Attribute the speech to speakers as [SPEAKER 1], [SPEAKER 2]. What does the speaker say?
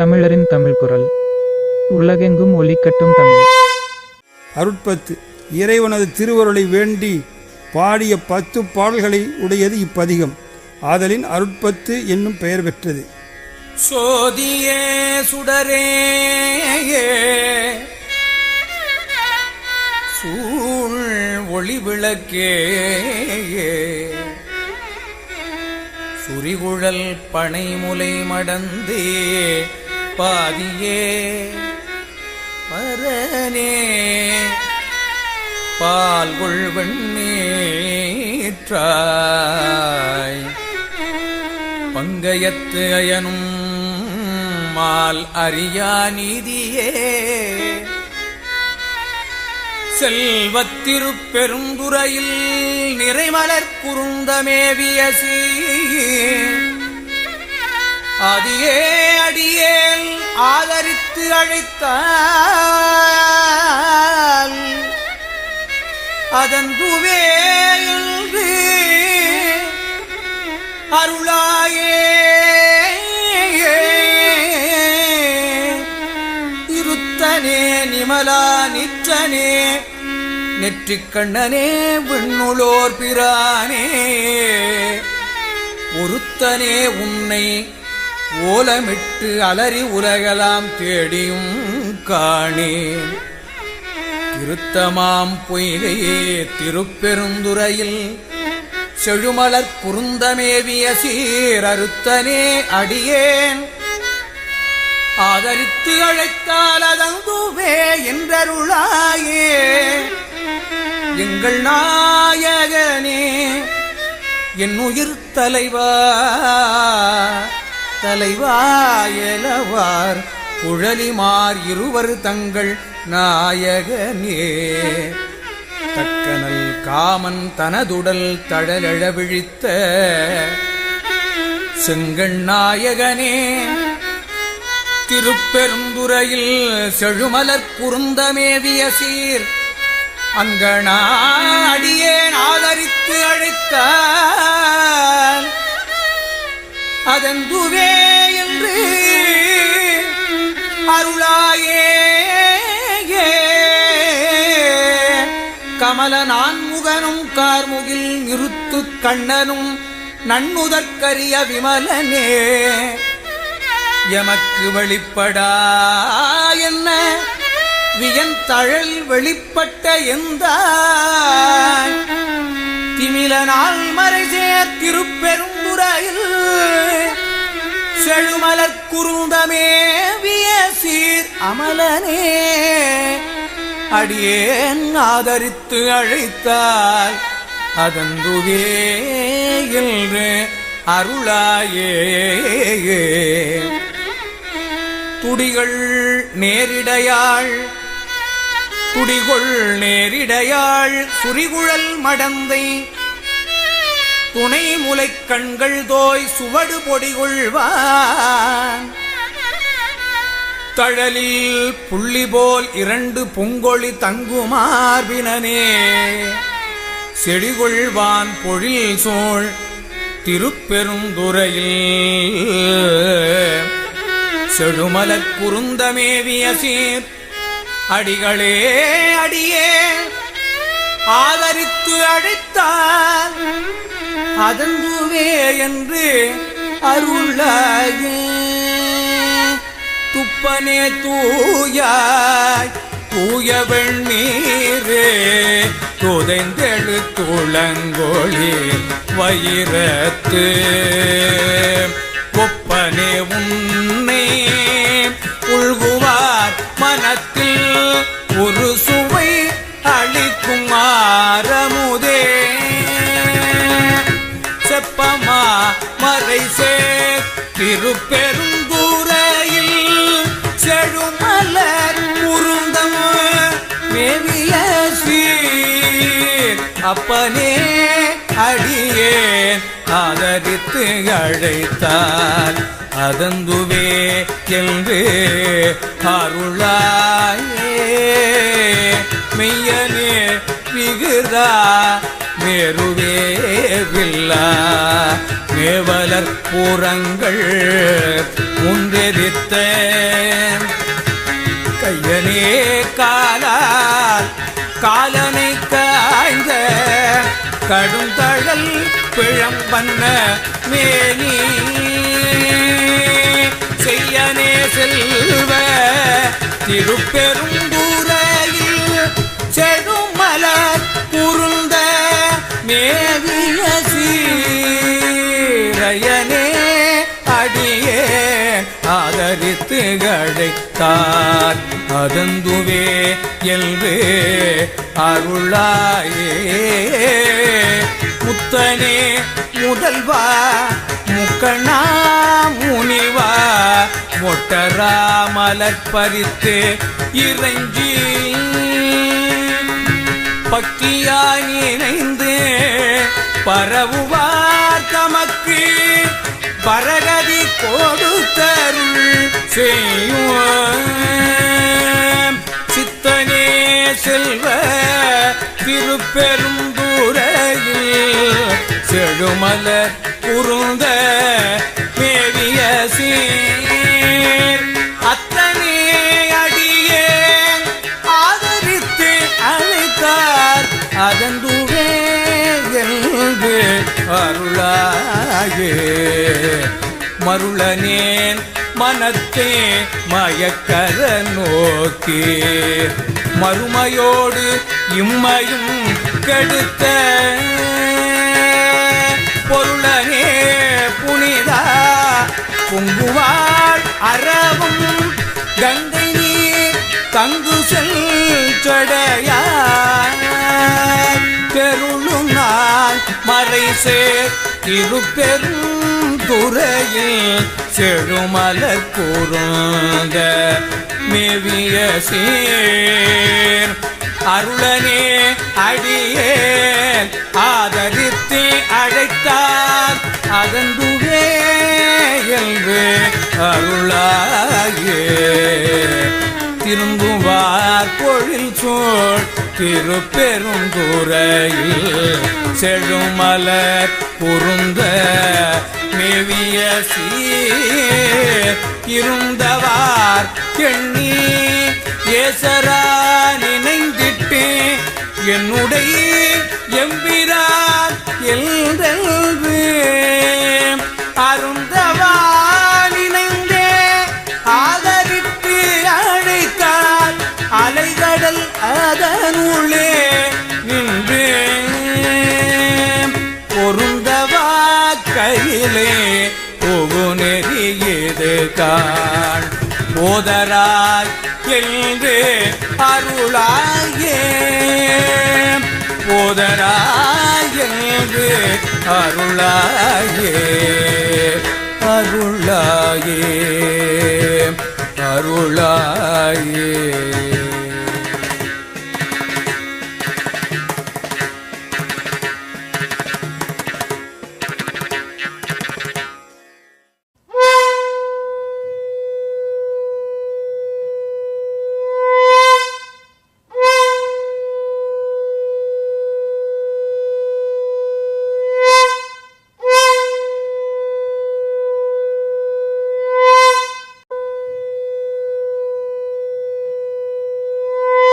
[SPEAKER 1] தமிழரின் தமிழ் குரல். உலகெங்கும் ஒலிக்கட்டும் தமிழ்.
[SPEAKER 2] அருட்பத்து இறைவனது திருவருளை வேண்டி பாடிய பத்து பாடல்களை உடையது இப்பதிகம். ஆதலின் அருட்பத்து என்னும் பெயர் பெற்றது.
[SPEAKER 3] சோதியே சுடரே சூழ் ஒளி விளக்கே சுரிகுழல் பனைமுலை மடந்தே பாதியே பரனே பால் வெண்ணீற்றாய் பங்கயத்து அயனும் மால் அறியா நீதியே. செல்வத்திருப்பெருந்துறையில் நிறைமலர் குறுந்தமேவிய அதியே அடியேல் ஆதரித்து அழைத்த அதன் துவே என்று அருளாயே. இருத்தனே நிமலா நிற்றனே நெற்றிக் கண்ணனே விண்ணுளோர் பிரானே. ஒருத்தனே உன்னை ஓலமிட்டு அலறி உலகலாம் தேடியும் காணேன். திருத்தமாம் பொய்கையே திருப்பெருந்துறையில் செழுமலர் குருந்தமேவிய சீரறுத்தனே அடியேன். ஆதரித்து அழைத்தால் அதங்குவே என்றருளாயே. எங்கள் நாயகனே என் உயிர் தலைவா தலைவாயலவார். குழலிமார் இருவர் தங்கள் நாயகனே. தக்கனல் காமன் தனதுடல் தழலழ விழித்த செங்கண் நாயகனே. திருப்பெருந்துறையில் செழுமலர் குருந்தமேவிய சீர். அங்கனாடியேன் ஆதரித்து அழைத்தால் அதந்துவே என்று அருளாயே. கமல நான்முகனும் கார்முகில் நிறுத்து கண்ணனும் நன்முதற்கரிய விமலனே. எமக்கு வெளிப்படா என்ன? வியன் தழல் வெளிப்பட்ட எந்த திமில நாள் மறைசேர் திருப்பெருந்துறையில் செழுமலர் குருந்தமே விய சீர் அமலனே. அடியேன் ஆதரித்து அழைத்தால் அதந்துவே அருளாயே. துடிகள் நேரிடையாள் துடிகொள் நேரிடையாள் சுரிகுழல் மடந்தை துணை முலை கண்கள் தோய் சுவடு பொடிகொள்வான். தழலில் புள்ளி போல் இரண்டு பொங்கொழி தங்குமார்பினனே செடிகொள்வான் பொழில் சோழ் திருப்பெருந்துறையில் செழுமலக் குருந்தமேவிய சீர் அடிகளே அடியே. ஆதரித்து அழைத்தால் அதந்துவே என்று அருளாயே. துப்பனே தூயாய் தூயவள் நீரே. துதைந்தெழு துளங்கொழி வயிரத்து ஒப்பனே உன் ஆரமுதே செப்பமா மறை சேர். திருப்பெருந்துறையில் செழுமலர் குருந்தம் மேவிய அப்பனே அடியேன் ஆதரித்து அழைத்தால் அதந்துவே என்று அருளாயே. மெய்யனே மேலுகிறா மேருவே வில்லா. மேவலர் பூரங்கள் முன்றெரித்த கையனே காலால் காலனை காய்ந்த கடும் தழல் பிழம்பன்ன மேனி. செய்யனே செல்வ திருப்பெரும்பு தரித்து கழைத்தார் அதந்துவே என்று அருளாயே. முத்தனே முதல்வா முக்கண்ணா முனிவா மொட்டரா மலர் பறித்து இறைஞ்சி. பக்தியாய் இணைந்து பரவுவார் தமக்கு. பரகதி கொடுத்தருள் செய்யும் சித்தனே செல்வ திருப்பெரும்புரையில் செடுமலர் குருந்த மேவிய சீர். அத்தனே அடியே ஆதரித்து அழைத்தார். அதந்துவே என்று அருளாயே. மருளனேன் மனத்தே மயக்கர நோக்கி. மறுமையோடு இம்மையும் கெடுத்த பொருளனே புனிதா பொங்குவாள் அறவும் கங்கை நீர் தங்கு செல் மறை சேர் திருப்பெரும் துறையில் செழுமலர் கூறுங்க. மேவிய சீர் அருளனே அடியே ஆதரித்து அழைத்தார் அதந்துவே என்று அருளாயே. திரும்புவார் பொழில் சோழ் திருப்பெருந்துறையில் செழுமலர் குறுந்த மேவிய சீர் இருந்தவார் எண்ணி ஏசரா நினைந்திட்டு என்னுடைய எம்பிரார் எல்தெல்வே அருந்தவா நெறியது போதராய் என்று அருளாயே. போதராய் என்று அருளாயே. அருளாயே. அருளாயே.